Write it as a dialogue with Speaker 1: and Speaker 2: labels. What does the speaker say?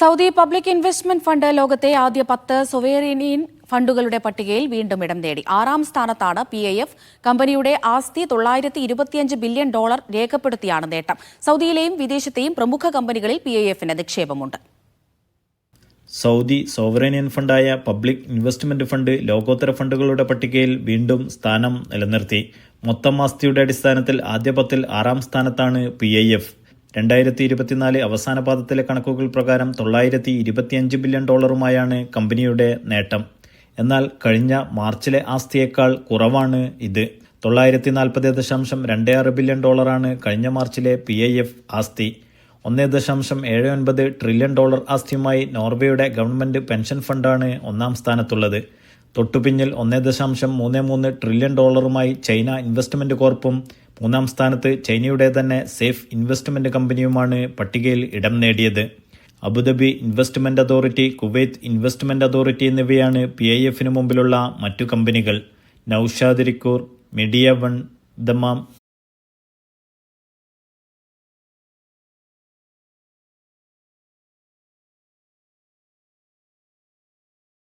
Speaker 1: Saudi public investment fund ലോകത്തെ ആദ്യ പത്ത് സൊവേറിനിയൻ ഫണ്ടുകളുടെ പട്ടികയിൽ വീണ്ടും ഇടം നേടി. ആറാം സ്ഥാനത്താണ് പി ഐ എഫ് കമ്പനിയുടെ ആസ്തി തൊള്ളായിരത്തി ഇരുപത്തിയഞ്ച് ബില്യൺ ഡോളർ രേഖപ്പെടുത്തിയാണ് നേട്ടം. സൗദിയിലെയും വിദേശത്തെയും പ്രമുഖ കമ്പനികളിൽ പി ഐ എഫിന് നിക്ഷേപമുണ്ട്.
Speaker 2: സൗദി സോവറേനിയൻ ഫണ്ടായ പബ്ലിക് ഇൻവെസ്റ്റ്മെന്റ് ഫണ്ട് ലോകോത്തര ഫണ്ടുകളുടെ പട്ടികയിൽ വീണ്ടും സ്ഥാനം നിലനിർത്തി. മൊത്തം ആസ്തിയുടെ അടിസ്ഥാനത്തിൽ ആദ്യ പത്തിൽ ആറാം സ്ഥാനത്താണ് പി ഐ എഫ് രണ്ടായിരത്തി ഇരുപത്തിനാല് അവസാന പാദത്തിലെ കണക്കുകൾ പ്രകാരം തൊള്ളായിരത്തി ഇരുപത്തിയഞ്ച് ബില്യൺ ഡോളറുമായാണ് കമ്പനിയുടെ നേട്ടം. എന്നാൽ കഴിഞ്ഞ മാർച്ചിലെ ആസ്തിയേക്കാൾ കുറവാണ് ഇത്. തൊള്ളായിരത്തി നാൽപ്പത് ദശാംശം രണ്ട് ആറ് ബില്യൺ ഡോളറാണ് കഴിഞ്ഞ മാർച്ചിലെ പി ഐ എഫ് ആസ്തി. ഒന്ന് ദശാംശം ഏഴ് ഒൻപത് ട്രില്യൺ ഡോളർ ആസ്തിയുമായി നോർവേയുടെ ഗവൺമെന്റ് പെൻഷൻ ഫണ്ടാണ് ഒന്നാം സ്ഥാനത്തുള്ളത്. തൊട്ടുപിന്നിൽ ഒന്ന് ദശാംശം മൂന്ന് മൂന്ന് ട്രില്യൺ ഡോളറുമായി ചൈന ഇൻവെസ്റ്റ്മെന്റ് കോർപ്പും മൂന്നാം സ്ഥാനത്ത് ചൈനയുടെ തന്നെ സേഫ് ഇൻവെസ്റ്റ്മെന്റ് കമ്പനിയുമാണ് പട്ടികയിൽ ഇടം നേടിയത്. Abu Dhabi investment authority Kuwait investment authority എന്നിവയാണ് പി ഐ എഫിന് മുമ്പിലുള്ള മറ്റു കമ്പനികൾ. Noushad Rikkur media one Dammam